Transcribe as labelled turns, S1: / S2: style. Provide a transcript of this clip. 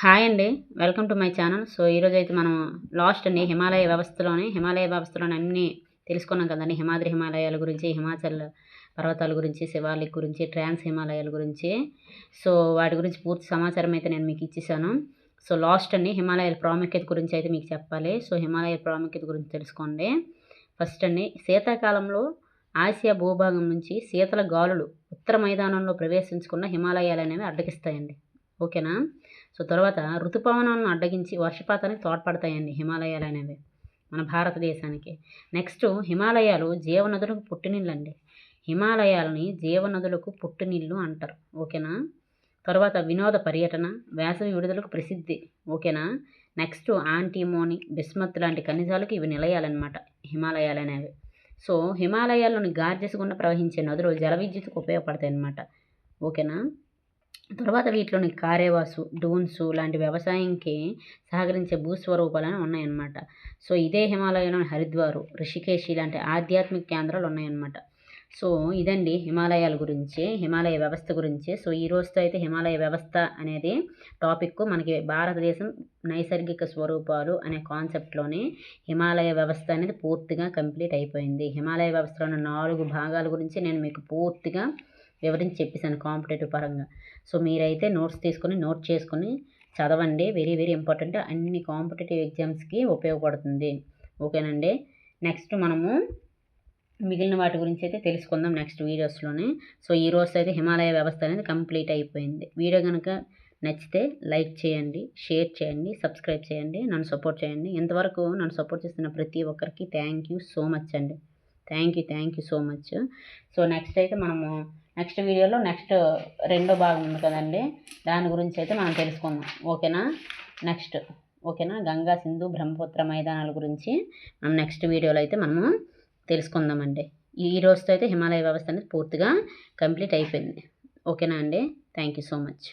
S1: Hi అండి. Welcome to my channel. So ఈరోజు అయితే మనం లాస్ట్ అండి హిమాలయ వ్యవస్థలోని హిమాలయ వ్యవస్థలోని అన్నీ తెలుసుకున్నాం కదండి. హిమాద్రి హిమాలయాల గురించి హిమాచల్ పర్వతాల గురించి శివాలిక్ గురించి ట్రాన్స్ హిమాలయాల గురించి. సో వాటి గురించి పూర్తి సమాచారం అయితే నేను మీకు ఇచ్చేసాను. సో లాస్ట్ అండి హిమాలయాల ప్రాముఖ్యత గురించి అయితే మీకు చెప్పాలి. సో హిమాలయ ప్రాముఖ్యత గురించి తెలుసుకోండి. ఫస్ట్ అండి శీతాకాలంలో ఆసియా భూభాగం నుంచి శీతల గాలులు ఉత్తర మైదానంలో ప్రవేశించుకున్న హిమాలయాలు అనేవి అడ్డగిస్తాయండి. ఓకేనా? సో తర్వాత ఋతుపవనాలను అడ్డగించి వర్షపాతానికి తోడ్పడతాయండి హిమాలయాలు అనేవి మన భారతదేశానికి. నెక్స్ట్ హిమాలయాలు జీవనదులకు పుట్టినీళ్ళండి. హిమాలయాలని జీవనదులకు పుట్టినీళ్ళు అంటారు. ఓకేనా? తర్వాత వినోద పర్యటన వేసవి విడుదలకు ప్రసిద్ధి. ఓకేనా? నెక్స్ట్ ఆంటీమోని బిస్మత్ లాంటి ఖనిజాలకు ఇవి నిలయాలన్నమాట హిమాలయాలు అనేవి. సో హిమాలయాల్లోని గార్జెస్ గుండా ప్రవహించే నదులు జల విద్యుత్కు ఉపయోగపడతాయి అన్నమాట ఓకేనా? తర్వాత వీటిలోని కారేవాసు డూన్స్ లాంటి వ్యవసాయంకి సహకరించే భూస్వరూపాలని ఉన్నాయన్నమాట. సో ఇదే హిమాలయంలోని హరిద్వారు రిషికేశి లాంటి ఆధ్యాత్మిక కేంద్రాలు ఉన్నాయన్నమాట. సో ఇదండి హిమాలయాల గురించి హిమాలయ వ్యవస్థ గురించి. సో ఈ రోజుతో అయితే హిమాలయ వ్యవస్థ అనేది టాపిక్ మనకి భారతదేశం నైసర్గిక స్వరూపాలు అనే కాన్సెప్ట్లోనే హిమాలయ వ్యవస్థ అనేది పూర్తిగా కంప్లీట్ అయిపోయింది. హిమాలయ వ్యవస్థలోని నాలుగు భాగాల గురించి నేను మీకు పూర్తిగా వివరించి చెప్పేశాను కాంపిటేటివ్ పరంగా. సో మీరైతే నోట్స్ తీసుకొని నోట్ చేసుకొని చదవండి. Very very important. అన్ని కాంపిటేటివ్ ఎగ్జామ్స్కి ఉపయోగపడుతుంది. ఓకేనండి? నెక్స్ట్ మనము మిగిలిన వాటి గురించి అయితే తెలుసుకుందాం నెక్స్ట్ వీడియోస్లోనే. సో ఈ రోజు అయితే హిమాలయ వ్యవస్థ అనేది కంప్లీట్ అయిపోయింది. వీడియో కనుక నచ్చితే లైక్ చేయండి షేర్ చేయండి సబ్స్క్రైబ్ చేయండి నన్ను సపోర్ట్ చేయండి. ఇంతవరకు నన్ను సపోర్ట్ చేస్తున్న ప్రతి ఒక్కరికి థ్యాంక్ యూ సో మచ్ అండి. Thank you thank you so much. So next అయితే మనము నెక్స్ట్ వీడియోలో నెక్స్ట్ రెండో భాగం ఉంది కదండి. దాని గురించి అయితే మనం తెలుసుకుందాం. ఓకేనా? నెక్స్ట్. ఓకేనా? గంగా సింధు బ్రహ్మపుత్ర మైదానాల గురించి మనం నెక్స్ట్ వీడియోలో అయితే మనము తెలుసుకుందామండి. ఈ రోజుతో అయితే హిమాలయ వ్యవస్థ అనేది పూర్తిగా కంప్లీట్ అయిపోయింది. ఓకేనా అండి? Thank you so much.